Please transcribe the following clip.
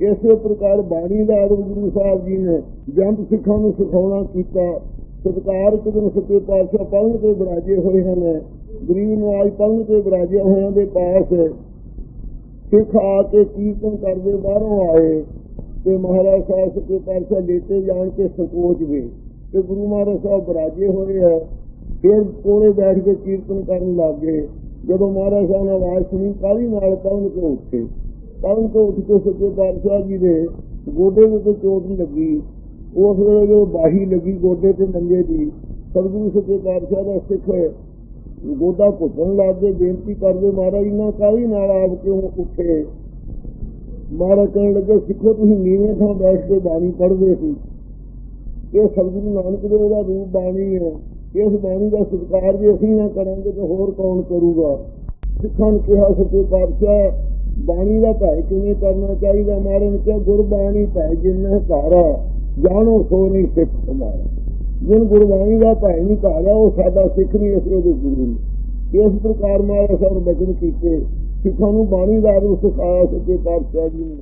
ਇਸੇ ਪ੍ਰਕਾਰ ਬਾਣੀ ਦਾ ਆਦਮ ਗੁਰੂ ਸਾਹਿਬ ਜੀ ਨੇ ਜੰਤ ਸਿੱਖਾਂ ਨੂੰ ਸਿਖਾਉਣਾ ਕੀਤਾ, ਸਤਕਾਰ ਕਿਦਨ ਸੱਚੇ ਪਾਤਸ਼ਾਹ ਪੜ੍ਹਨ ਤੇ ਬਰਾਜੇ ਹੋਏ ਹਨ। ਗਰੀਬ ਨਵਾਜ ਪੜ੍ਹਨ ਤੇ ਬਰਾਜੇ ਹੋਇਆਂ ਦੇ ਪਾਸ ਸਿੱਖ ਆ ਕੇ ਕੀਰਤਨ ਕਰਦੇ ਬਾਹਰੋਂ ਆਏ ਤੇ ਮਹਾਰਾਜ ਸਾਹਿਬ ਸੱਚੇ ਪਾਤਸ਼ਾਹ ਲੇਤੇ ਜਾਣ ਕੇ ਸੰਕੋਚ ਗਏ ਤੇ ਗੁਰੂ ਮਹਾਰਾਜ ਸਾਹਿਬ ਬਰਾਜੇ ਹੋਏ ਹੈ ਫਿਰ ਕੋਲੇ ਬੈਠ ਕੇ ਕੀਰਤਨ ਕਰਨ ਲੱਗ ਗਏ। ਜਦੋਂ ਮਹਾਰਾਜ ਸਾਹਿਬ ਨੇ ਆਵਾਜ਼ ਸੁਣੀ ਕਾਲੀ ਨਾਲ ਪੜ੍ਹਨ ਕੇ ਉੱਠੇ? ਪੜ੍ਹਨ ਤੋਂ ਉੱਠ ਕੇ ਸੱਚੇ ਪਾਤਸ਼ਾਹ ਜੀ ਦੇ ਗੋਡੇ ਦੇ ਉੱਤੇ ਚੋਟ ਨਹੀਂ ਲੱਗੀ। ਉਸ ਵੇਲੇ ਜੋ ਬਾਹੀ ਲੱਗੀ ਗੋਡੇ ਤੇ ਮੰਜੇ ਦੀ, ਸਤਿਗੁਰੂ ਸੱਚੇ ਪਾਤਸ਼ਾਹ ਦਾ ਸਿੱਖ ਗੋਡਾ ਘੁੱਟਣ ਲੱਗ ਗਏ, ਬੇਨਤੀ ਕਰਦੇ ਮਹਾਰਾਜ ਇਹਨਾਂ ਕਾਲੀ ਨਾਲ ਆਪ ਕਿਉਂ ਉੱਠੇ? ਮਹਾਰਾਜ ਕਹਿਣ ਲੱਗੇ, ਸਿੱਖੋ, ਤੁਸੀਂ ਨੀਵੇਂ ਥਾਂ ਬੈਠ ਕੇ ਬਾਣੀ ਪੜ੍ਹਦੇ ਸੀ। ਇਹ ਸਤਿਗੁਰੂ ਨਾਨਕ ਦੇਵ ਦਾ ਰੂਪ ਬਾਣੀ ਹੈ। ਇਸ ਬਾਣੀ ਦਾ ਸਤਿਕਾਰ ਜੇ ਅਸੀਂ ਨਾ ਕਰਾਂਗੇ ਤਾਂ ਹੋਰ ਕੌਣ ਕਰੂਗਾ? ਸਿੱਖਾਂ ਨੂੰ ਕਿਹਾ, ਸੱਚੇ ਪਾਤਸ਼ਾਹ ਬਾਣੀ ਦਾ ਭੈ ਕਿਵੇਂ ਕਰਨਾ ਚਾਹੀਦਾ? ਮਹਾਰਾਜ ਨੇ ਗੁਰਬਾਣੀ ਭੈ ਜਿਨ੍ਹਾਂ ਧਾਰਾ ਜਾਣੋ ਸੋ ਨਹੀਂ ਸਿੱਖ ਹਮਾਰਾ ਜਿਨ ਗੁਰਬਾਣੀ ਦਾ ਭੈ ਨਹੀਂ ਧਾਰਿਆ ਉਹ ਸਾਡਾ ਸਿੱਖ ਨਹੀਂ ਇਸ ਉਹਦੇ ਗੁਰੂ ਨਹੀਂ। ਇਸ ਪ੍ਰਕਾਰ ਮਹਾਰਾਜ ਸਾਹਿਬ ਬਚਨ ਕੀਤੇ ਸਿੱਖਾਂ ਨੂੰ ਬਾਣੀ ਦਾ ਆਦਮ ਸਿਖਾਇਆ, ਸੱਚੇ ਪਾਤਸ਼ਾਹ ਜੀ ਨੇ।